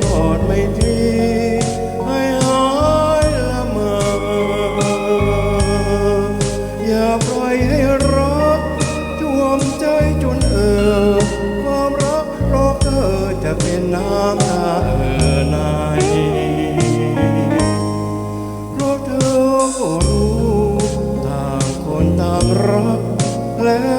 ทอดไม่ตรีให้หายละเมออย่าปล่อยให้รักท่วมใจจนเอ่อความรักรอเธอจะเป็นน้ำตาเอ่อในเพราะเธอก็รู้ต่างคนต่างรักแล้ว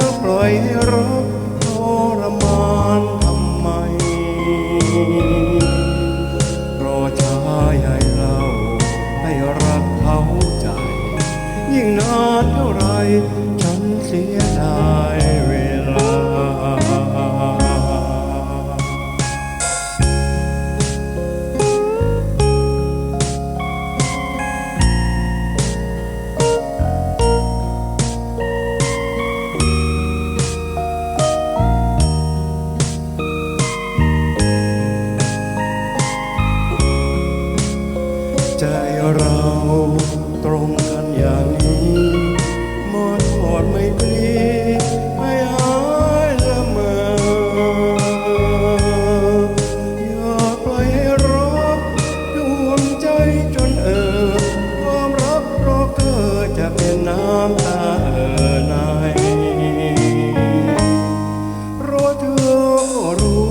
เธอรู้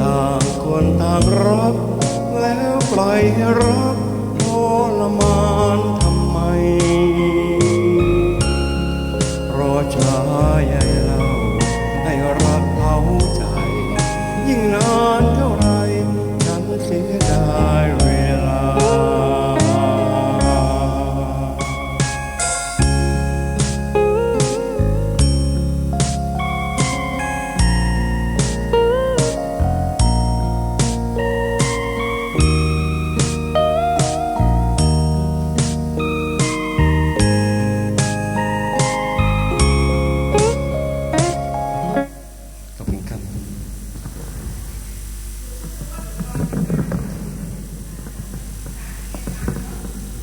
ต่างคนต่างรักแล้วปล่อยให้รั